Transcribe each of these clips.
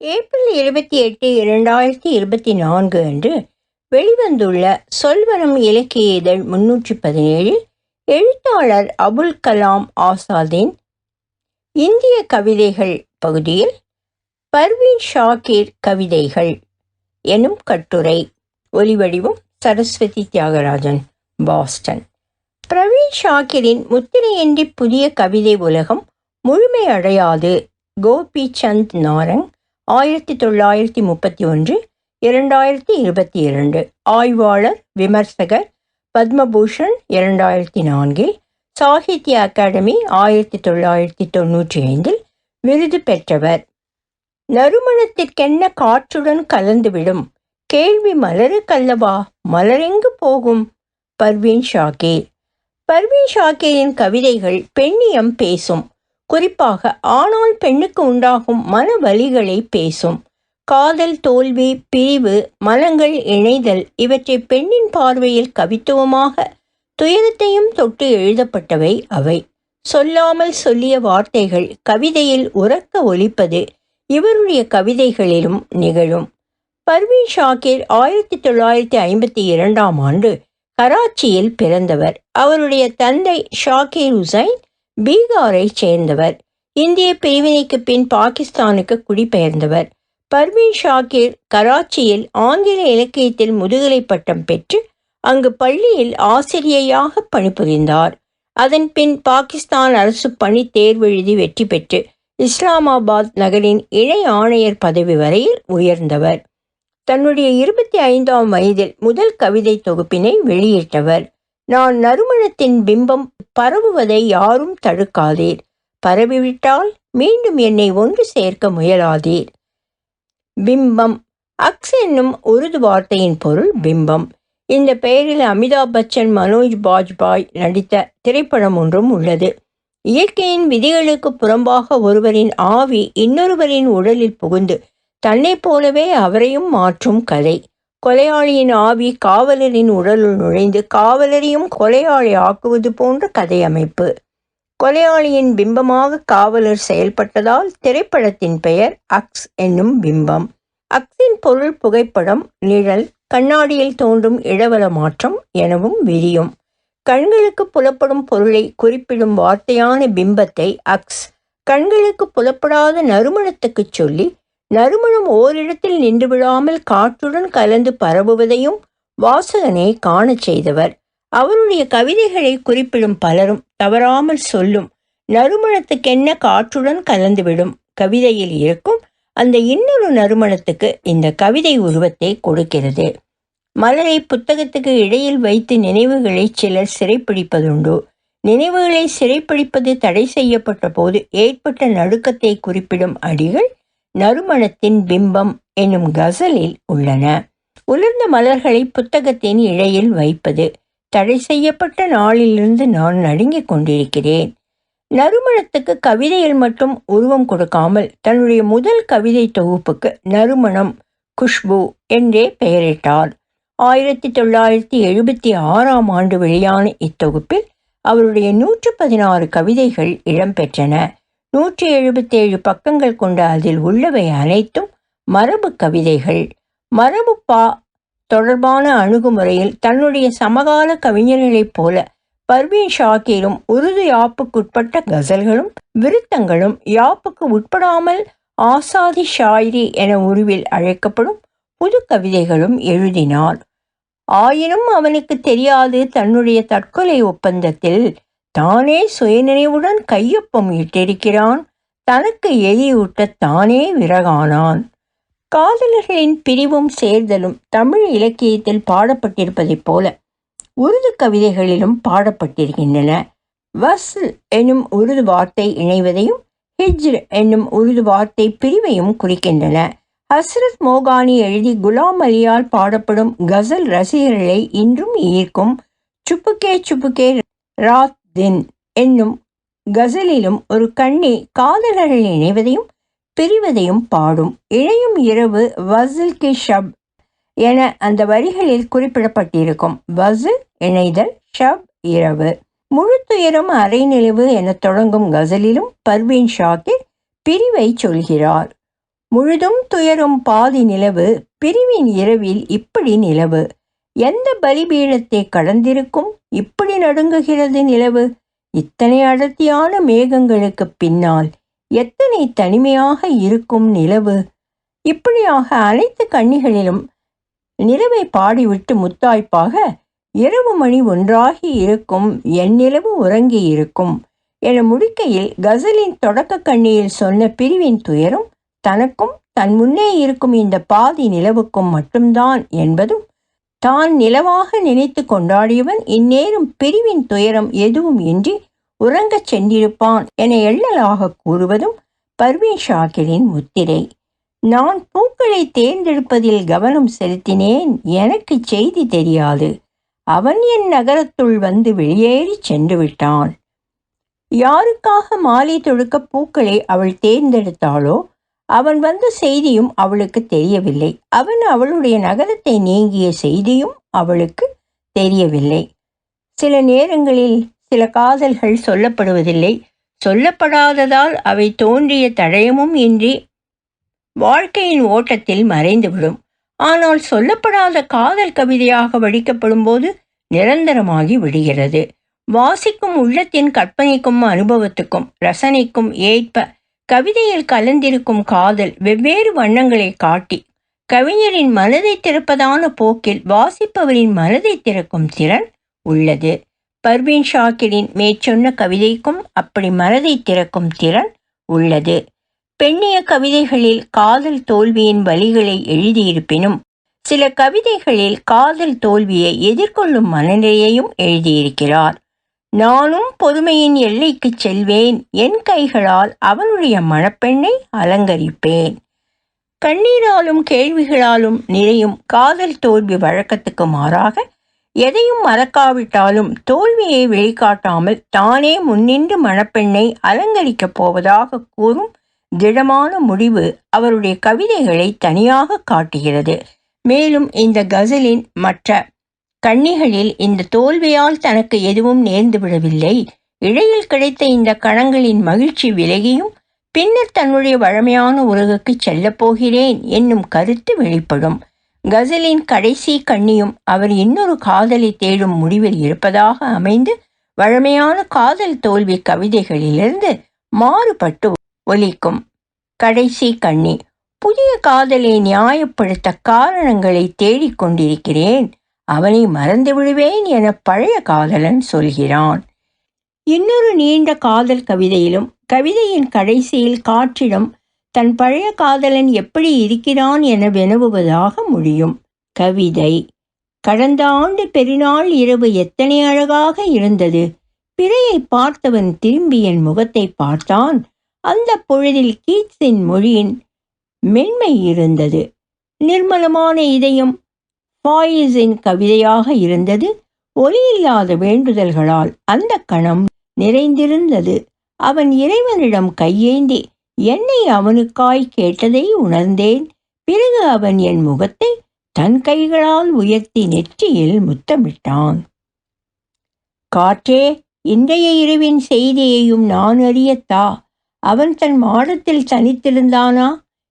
April இருபத்தி எட்டு இரண்டாயிரத்தி இருபத்தி நான்கு அன்று வெளிவந்துள்ள சொல்வனம் இலக்கிய இதழ் முன்னூற்றி பதினேழில் எழுத்தாளர் அபுல் கலாம் ஆசாதின் இந்திய கவிதைகள் பகுதியில் பர்வீன் ஷாக்கீர் கவிதைகள் எனும் கட்டுரை. ஒலிவடிவும் சரஸ்வதி தியாகராஜன் பாஸ்டன். பிரவீன் ஷாக்கிரின் முத்திரையின்றி புதிய கவிதை உலகம் முழுமையடையாது கோபி சந்த் நாரங் ஆயிரத்தி தொள்ளாயிரத்தி முப்பத்தி ஒன்று இரண்டாயிரத்தி இருபத்தி இரண்டு. ஆய்வாளர் விமர்சகர் பத்மபூஷன் இரண்டாயிரத்தி நான்கில் சாகித்ய அகாடமி ஆயிரத்தி தொள்ளாயிரத்தி தொன்னூற்றி ஐந்தில் விருது பெற்றவர். நறுமணத்திற்கென்ன காற்றுடன் கலந்துவிடும். கேள்வி மலருக்கல்லவா மலரெங்கு போகும்? பர்வீன் ஷாகே. பர்வீன் ஷாக்கீரின் கவிதைகள் பெண்ணியம் பேசும். குறிப்பாக ஆணால் பெண்ணுக்கு உண்டாகும் மன வலிகளை பேசும். காதல் தோல்வி பிரிவு மனங்கள் இணைதல் இவற்றை பெண்ணின் பார்வையில் கவித்துவமாக துயரத்தையும் தொட்டு எழுதப்பட்டவை அவை. சொல்லாமல் சொல்லிய வார்த்தைகள் கவிதையில் உறக்க ஒலிப்பது இவருடைய கவிதைகளிலும் நிகழும். பர்வீன் ஷாக்கீர் ஆயிரத்தி தொள்ளாயிரத்தி ஐம்பத்தி இரண்டாம் ஆண்டு கராச்சியில் பிறந்தவர். அவருடைய தந்தை ஷாக்கீர் ஹுசைன் பீகாரை சேர்ந்தவர். இந்திய பிரிவினைக்கு பின் பாகிஸ்தானுக்கு குடிபெயர்ந்தவர். பர்வீன் ஷாக்கீர் கராச்சியில் ஆங்கில இலக்கியத்தில் முதுகலை பட்டம் பெற்று அங்கு பள்ளியில் ஆசிரியையாக பணிபுரிந்தார். அதன் பின் பாகிஸ்தான் அரசு பணி தேர்வெழுதி வெற்றி பெற்று இஸ்லாமாபாத் நகரின் இணை ஆணையர் பதவி வரையில் உயர்ந்தவர். தன்னுடைய இருபத்தி ஐந்தாம் வயதில் முதல் கவிதை தொகுப்பினை வெளியிட்டவர். நான் நறுமணத்தின் பிம்பம் பரவுவதை யாரும் தடுக்காதீர். பரவிவிட்டால் மீண்டும் என்னை ஒன்று சேர்க்க முயலாதீர். பிம்பம். அக்ஸ் என்னும் உருது வார்த்தையின் பொருள் பிம்பம். இந்த பெயரில் அமிதாப் பச்சன் மனோஜ் பாஜ்பாய் நடித்த திரைப்படம் ஒன்றும் உள்ளது. இயற்கையின் விதிகளுக்கு புறம்பாக ஒருவரின் ஆவி இன்னொருவரின் உடலில் புகுந்து தன்னை போலவே அவரையும் மாற்றும் கதை. கொலையாளியின் ஆவி காவலரின் உடலுள் நுழைந்து காவலரையும் கொலையாளி ஆக்குவது போன்ற கதை அமைப்பு. கொலையாளியின் பிம்பமாக காவலர் செயல்பட்டதால் திரைப்படத்தின் பெயர் அக்ஸ் என்னும் பிம்பம். அக்ஸின் பொருள் புகைப்படம் நிழல் கண்ணாடியில் தோன்றும் இடவள மாற்றம் எனவும் விரியும். கண்களுக்கு புலப்படும் பொருளை குறிப்பிடும் வார்த்தையான பிம்பத்தை அக்ஸ் கண்களுக்கு புலப்படாத நறுமணத்துக்குச் சொல்லி நறுமணம் ஓரிடத்தில் நின்று விடாமல் காற்றுடன் கலந்து பரவுவதையும் வாசகனை காணச் செய்தவர். அவருடைய கவிதைகளை குறிப்பிடும் பலரும் தவறாமல் சொல்லும் நறுமணத்துக்கென்ன காற்றுடன் கலந்துவிடும் கவிதையில் இருக்கும் அந்த இன்னொரு நறுமணத்துக்கு இந்த கவிதை உருவத்தை கொடுக்கிறது. மலரை புத்தகத்துக்கு இடையில் வைத்து நினைவுகளை சிலர் சிறைப்பிடிப்பதுண்டு. நினைவுகளை சிறைப்பிடிப்பது தடை செய்யப்பட்ட போது ஏற்பட்ட நடுக்கத்தை குறிப்பிடும் அடிகள் நறுமணத்தின் பிம்பம் என்னும் கசலில் உள்ளன. உலர்ந்த மலர்களை புத்தகத்தின் இழையில் வைப்பது தடை செய்யப்பட்ட நாளிலிருந்து நான் நடுங்கிக் கொண்டிருக்கிறேன். நறுமணத்துக்கு கவிதையில் மட்டும் உருவம் கொடுக்காமல் தன்னுடைய முதல் கவிதை தொகுப்புக்கு நறுமணம் குஷ்பு என்றே பெயரிட்டார். ஆயிரத்தி தொள்ளாயிரத்தி எழுபத்தி ஆறாம் ஆண்டு வெளியான இத்தொகுப்பில் அவருடைய நூற்று பதினாறு கவிதைகள் இடம்பெற்றன நூற்றி எழுபத்தேழு பக்கங்கள் கொண்ட அதில் உள்ளவை அனைத்தும் மரபு கவிதைகள். மரபு பா தொடர்பான அணுகுமுறையில் தன்னுடைய சமகால கவிஞர்களைப் போல பர்வீன் ஷாக்கிலும் உருது யாப்புக்குட்பட்ட கசல்களும் விருத்தங்களும் யாப்புக்கு உட்படாமல் ஆசாதி ஷாயிரி என உருவில் அழைக்கப்படும் புது கவிதைகளும் எழுதினார். ஆயினும் அவனுக்கு தெரியாது தன்னுடைய தற்கொலை ஒப்பந்தத்தில் தானே சுயநினைவுடன் கையொப்பம் இட்டிருக்கிறான். தனக்கு எரியூட்ட தானே விறகானான். காதலர்களின் பிரிவும் சேர்தலும் தமிழ் இலக்கியத்தில் பாடப்பட்டிருப்பதைப் போல உருது கவிதைகளிலும் பாடப்பட்டிருக்கின்றன. வஸ்ல் என்னும் உருது வார்த்தை இணைவதையும் ஹிஜ்ர் என்னும் உருது வார்த்தை பிரிவையும் குறிக்கின்றன. ஹஸ்ரத் மோகானி எழுதி குலாம் அலியால் பாடப்படும் கசல் ரசிகர்களை இன்றும் ஈர்க்கும். சுப்புக்கே சுப்புக்கே ராத் தின் என்னும் கசலிலும் ஒரு கண்ணி காதலர்கள் இணைவதையும் பிரிவதையும் பாடும். இணையும் இரவு வசில் கி ஷப் என அந்த வரிகளில் குறிப்பிடப்பட்டிருக்கும். வசில் இணைதல் ஷப் இரவு. முழு துயரம் அரை நிலவு என தொடங்கும் கசலிலும் பர்வீன் ஷாக்கிர் பிரிவை சொல்கிறார். முழுதும் துயரும் பாதி நிலவு பிரிவின் இரவில் இப்படி நிலவு. எந்த பலிபீடத்தை கடந்திருக்கும்? இப்படி நடுங்குகிறது நிலவு. இத்தனை அடர்த்தியான மேகங்களுக்கு பின்னால் எத்தனை தனிமையாக இருக்கும் நிலவு. இப்படியாக அனைத்து கண்ணிகளிலும் நிலவை பாடிவிட்டு முத்தாய்ப்பாக இரவு மணி ஒன்றாகி இருக்கும் என் நிலவு உறங்கி இருக்கும் என முடிக்கையில் கசலின் தொடக்க கண்ணியில் சொன்ன பிரிவின் துயரும் தனக்கும் தன் முன்னே இருக்கும் இந்த பாதி நிலவுக்கும் மட்டும்தான் என்பதும் தான் நிலவாக நினைத்து கொண்டாடியவன் இந்நேரம் பிரிவின் துயரம் எதுவும் இன்றி உறங்கச் சென்றிருப்பான் என எள்ளலாக கூறுவதும் பர்வீன் ஷாக்கிரின் முத்திரை. நான் பூக்களை தேர்ந்தெடுப்பதில் கவனம் செலுத்தினேன் எனக்கு செய்தி தெரியாது. அவன் என் நகரத்துள் வந்து வெளியேறி சென்று விட்டான் யாருக்காக மாலை தொடுக்க பூக்களை அவள் தேர்ந்தெடுத்தாளோ அவன் வந்த செய்தியும் அவளுக்கு தெரியவில்லை. அவன் அவளுடைய நகரத்தை நீங்கிய செய்தியும் அவளுக்கு தெரியவில்லை. சில நேரங்களில் சில காதல்கள் சொல்லப்படுவதில்லை. சொல்லப்படாததால் அவை தோன்றிய தடயமும் இன்றி வாழ்க்கையின் ஓட்டத்தில் மறைந்துவிடும். ஆனால் சொல்லப்படாத காதல் கவிதையாக வடிக்கப்படும் போது நிரந்தரமாகி விடுகிறது. வாசிக்கும் உள்ளத்தின் கற்பனைக்கும் அனுபவத்துக்கும் ரசனைக்கும் ஏற்ப கவிதையில் கலந்திருக்கும் காதல் வெவ்வேறு வண்ணங்களை காட்டி கவிஞரின் மனதை திறப்பதான போக்கில் வாசிப்பவரின் மனதை திறக்கும் திறன் உள்ளது. பர்வீன் ஷாக்கிரின் மேற்சொன்ன கவிதைக்கும் அப்படி மனதை திறக்கும் திறன் உள்ளது. பெண்ணிய கவிதைகளில் காதல் தோல்வியின் வழிகளை எழுதியிருப்பினும் சில கவிதைகளில் காதல் தோல்வியை எதிர்கொள்ளும் மனநிலையையும் எழுதியிருக்கிறார். நானும் பொறுமையின் எல்லைக்கு செல்வேன். என் கைகளால் அவனுடைய மணப்பெண்ணை அலங்கரிப்பேன். கண்ணீராலும் கேள்விகளாலும் நிறையும் காதல் தோல்வி வழக்கத்துக்கு மாறாக எதையும் மறக்காவிட்டாலும் தோல்வியை வெளிக்காட்டாமல் தானே முன்னின்று மணப்பெண்ணை அலங்கரிக்கப் போவதாக கூறும் திடமான முடிவு அவருடைய கவிதைகளை தனியாக காட்டுகிறது. மேலும் இந்த கசலின் மற்ற கண்ணிகளில் இந்த தோல்வியால் தனக்கு எதுவும் நேர்ந்து விடவில்லை. இழையில் கிடைத்த இந்த கணங்களின் மகிழ்ச்சி விலகியும் பின்னர் தன்னுடைய வழமையான உலகுக்கு செல்லப் போகிறேன் என்னும் கருத்து வெளிப்படும். கசலின் கடைசி கண்ணியும் அவர் இன்னொரு காதலை தேடும் முடிவில் இருப்பதாக அமைந்து வழமையான காதல் தோல்வி கவிதைகளிலிருந்து மாறுபட்டு ஒலிக்கும். கடைசி கண்ணி. புதிய காதலை நியாயப்படுத்த காரணங்களை தேடிக்கொண்டிருக்கிறேன் அவனை மறந்து விடுவேன் என பழைய காதலன் சொல்கிறான். இன்னொரு நீண்ட காதல் கவிதையிலும் கவிதையின் கடைசியில் காற்றிடம் தன் பழைய காதலன் எப்படி இருக்கிறான் என வினவுவதாக முடியும். கவிதை. கடந்த ஆண்டு பெருநாள் இரவு எத்தனை அழகாக இருந்தது. பிறையை பார்த்தவன் திரும்பி என் முகத்தை பார்த்தான். அந்த பொழுதில் கீட்ஸின் மொழியின் மென்மை இருந்தது. நிர்மலமான இதயம் பாயிஸின் கவிதையாக இருந்தது. ஒலியில்லாத வேண்டுதல்களால் அந்த கணம் நிறைந்திருந்தது. அவன் இறைவனிடம் கையேந்தி என்னை அவனுக்காய் கேட்டதை உணர்ந்தேன். பிறகு அவன் என் முகத்தை தன் கைகளால் உயர்த்தி நெற்றியில் முத்தமிட்டான். காற்றே இன்றைய இரவின் செய்தியையும் நான் அறியத்தா? அவன் தன் மாடத்தில் தனித்திருந்தானா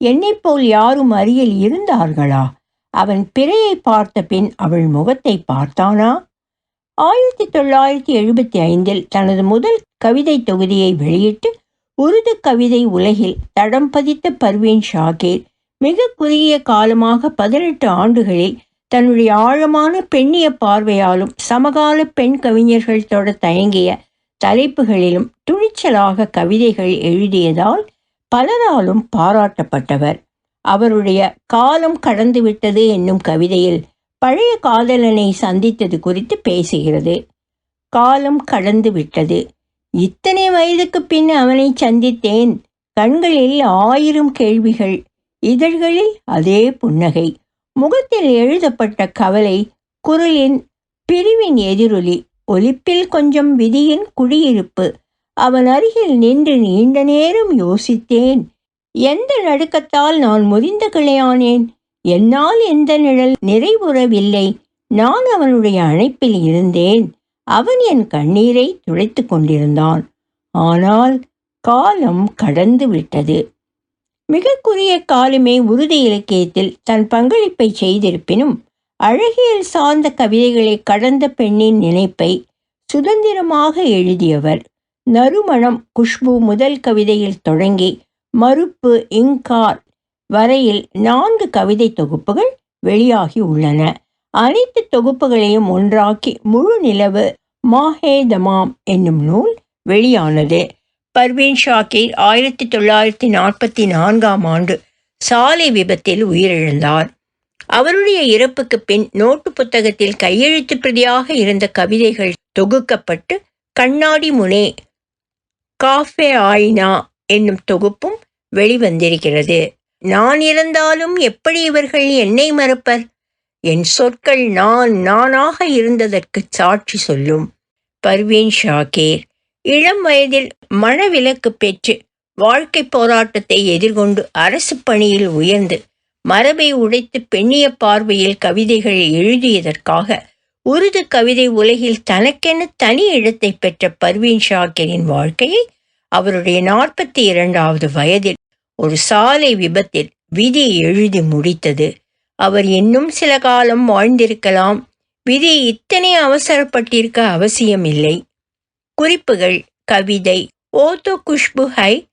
என்னைப் போல் யாரும் அருகில் இருந்தார்களா? அவன் பிறையை பார்த்த பின் அவள் முகத்தை பார்த்தானா? ஆயிரத்தி தொள்ளாயிரத்தி எழுபத்தி ஐந்தில் தனது முதல் கவிதை தொகுதியை வெளியிட்டு உருது கவிதை உலகில் தடம் பதித்த பர்வீன் ஷாகீர் மிக குறுகிய காலமாக பதினெட்டு ஆண்டுகளில் தன்னுடைய ஆழமான பெண்ணிய பார்வையாலும் சமகால பெண் கவிஞர்கள் தொட தயங்கிய தலைப்புகளிலும் துணிச்சலாக கவிதைகள் எழுதியதால் பலராலும் பாராட்டப்பட்டவர். அவருடைய காலம் கடந்துவிட்டது என்னும் கவிதையில் பழைய காதலனை சந்தித்தது குறித்து பேசுகிறது. காலம் கடந்து விட்டது இத்தனை வயதுக்கு பின் அவனை சந்தித்தேன். கண்களில் ஆயிரம் கேள்விகள் இதழ்களில் அதே புன்னகை. முகத்தில் எழுதப்பட்ட கவலை குரலின் பிரிவின் எதிரொலி ஒலிப்பில் கொஞ்சம் விதியின் குடியிருப்பு. அவன் அருகில் நின்று நீண்ட நேரம் யோசித்தேன். எந்த நடுக்கத்தால் நான் முறிந்து கிளையானேன்? என்னால் எந்த நிழல் நிறைவுறவில்லை. நான் அவனுடைய அணைப்பில் இருந்தேன். அவன் என் கண்ணீரை துடைத்து கொண்டிருந்தான். ஆனால் காலம் கடந்து விட்டது. மிக குறுகிய காலமே உருது இலக்கியத்தில் தன் பங்களிப்பை செய்திருப்பினும் அழகியல் சார்ந்த கவிதைகளை கடந்த பெண்ணின் நினைப்பை சுதந்திரமாக எழுதியவர் நறுமணம் குஷ்பு முதல் கவிதையில் தொடங்கி மறுப்பு இங்கார் வரையில் நான்கு கவிதை தொகுப்புகள் வெளியாகி உள்ளன. அனைத்து தொகுப்புகளையும் ஒன்றாக்கி முழு நிலவு மாஹேதமாம் என்னும் நூல் வெளியானது. பர்வீன் ஷாக்கீர் ஆயிரத்தி தொள்ளாயிரத்தி நாற்பத்தி நான்காம் ஆண்டு சாலை விபத்தில் உயிரிழந்தார். அவருடைய இறப்புக்கு பின் நோட்டு புத்தகத்தில் கையெழுத்து பிரதியாக இருந்த கவிதைகள் தொகுக்கப்பட்டு கண்ணாடி முனே காஃபே ஆயினா என்னும் தொகுப்பும் வெளிவந்திருக்கிறது. நான் இருந்தாலும் எப்படி இவர்கள் என்னை மறப்பர்? என் சொற்கள் நான் நானாக இருந்ததற்கு சாட்சி சொல்லும். பர்வீன் ஷாகேர். இளம் வயதில் மனவிலக்கு பெற்று வாழ்க்கை போராட்டத்தை எதிர்கொண்டு அரசு பணியில் உயர்ந்து மரபை உடைத்து பெண்ணிய பார்வையில் கவிதைகள் எழுதியதற்காக உருது கவிதை உலகில் தனக்கென தனி இடத்தை பெற்ற பர்வீன் ஷாக்கிரின் வாழ்க்கையை அவருடைய நாற்பத்தி இரண்டாவது வயதில் ஒரு சாலை விபத்தில் விதி எழுதி முடித்தது. அவர் இன்னும் சில காலம் வாழ்ந்திருக்கலாம். விதி இத்தனை அவசரப்பட்டிருக்க அவசியமில்லை. குறிப்புகள் கவிதை ஓதோ குஷ்பு ஹை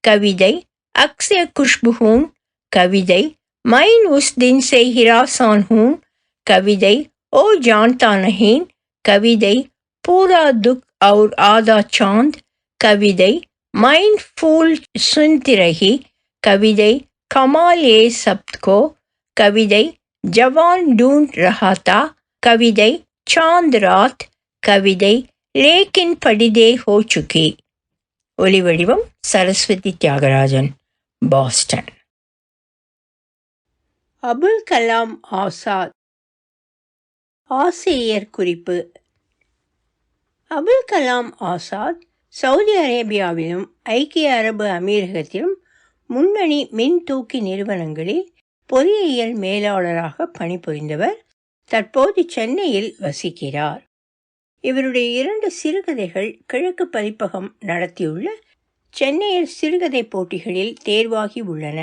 கவிதை அக்ஸே குஷ்பு ஹூன் கவிதை மைன் உஸ்தின் செய் சே ஹிராசான் ஹூன் கவிதை ஓ ஜான்தா நஹீன் கவிதை பூரா துக் அவுர் ஆதா சாந்த் கவிதை மைண்ட்ஃபூல் சுந்திரகி கவிதை கமால் ஏ சப்த்கோ கவிதை ஜவான் டூன் ரஹாத்தா கவிதை சாந்த் ராத் கவிதை லேக்கின் படிதே ஹோ சுக்கி ஒலிவடிவம் சரஸ்வதி தியாகராஜன் பாஸ்டன். அபுல் கலாம் ஆசாத். ஆசிரியர் குறிப்பு. அபுல் கலாம் ஆசாத் சவுதி அரேபியாவிலும் ஐக்கிய அரபு அமீரகத்திலும் முன்னணி மின் தூக்கி நிறுவனங்களில் பொறியியல் மேலாளராக பணிபுரிந்தவர் தற்போது சென்னையில் வசிக்கிறார். இவருடைய இரண்டு சிறுகதைகள் கிழக்கு பதிப்பகம் நடத்தியுள்ள சென்னையில் சிறுகதை போட்டிகளில் தேர்வாகி உள்ளன.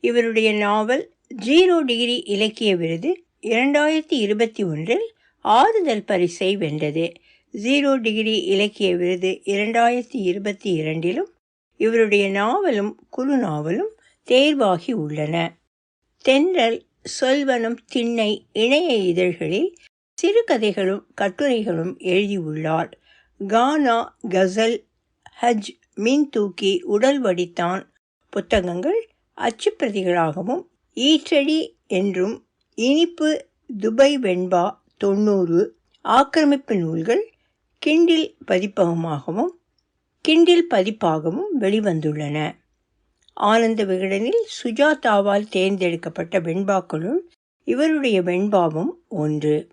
இவருடைய நாவல் ஜீரோ டிகிரி இலக்கிய விருது இரண்டாயிரத்தி இருபத்தி ஒன்றில் ஆறுதல் பரிசை வென்றது. ஜீரோ டிகிரி இலக்கிய விருது இரண்டாயிரத்தி இருபத்தி இரண்டிலும் இவருடைய நாவலும் குறு நாவலும் தேர்வாகி உள்ளன. தென்றல் சொல்வனம் திண்ணை இணைய இதழ்களில் சிறுகதைகளும் கட்டுரைகளும் எழுதியுள்ளார். கானா கசல் ஹஜ் மின் தூக்கி உடல் வடித்தான் புத்தகங்கள் அச்சுப்பிரதிகளாகவும் ஈற்றடி என்றும் இனிப்பு துபை வெண்பா தொண்ணூறு ஆக்கிரமிப்பு நூல்கள் கிண்டில் பதிப்பகமாகவும் கிண்டில் பதிப்பாகவும் வெளிவந்துள்ளன. ஆனந்த விகடனில் சுஜாதாவால் தேர்ந்தெடுக்கப்பட்ட வெண்பாக்களுள் இவருடைய வெண்பாவும் ஒன்று.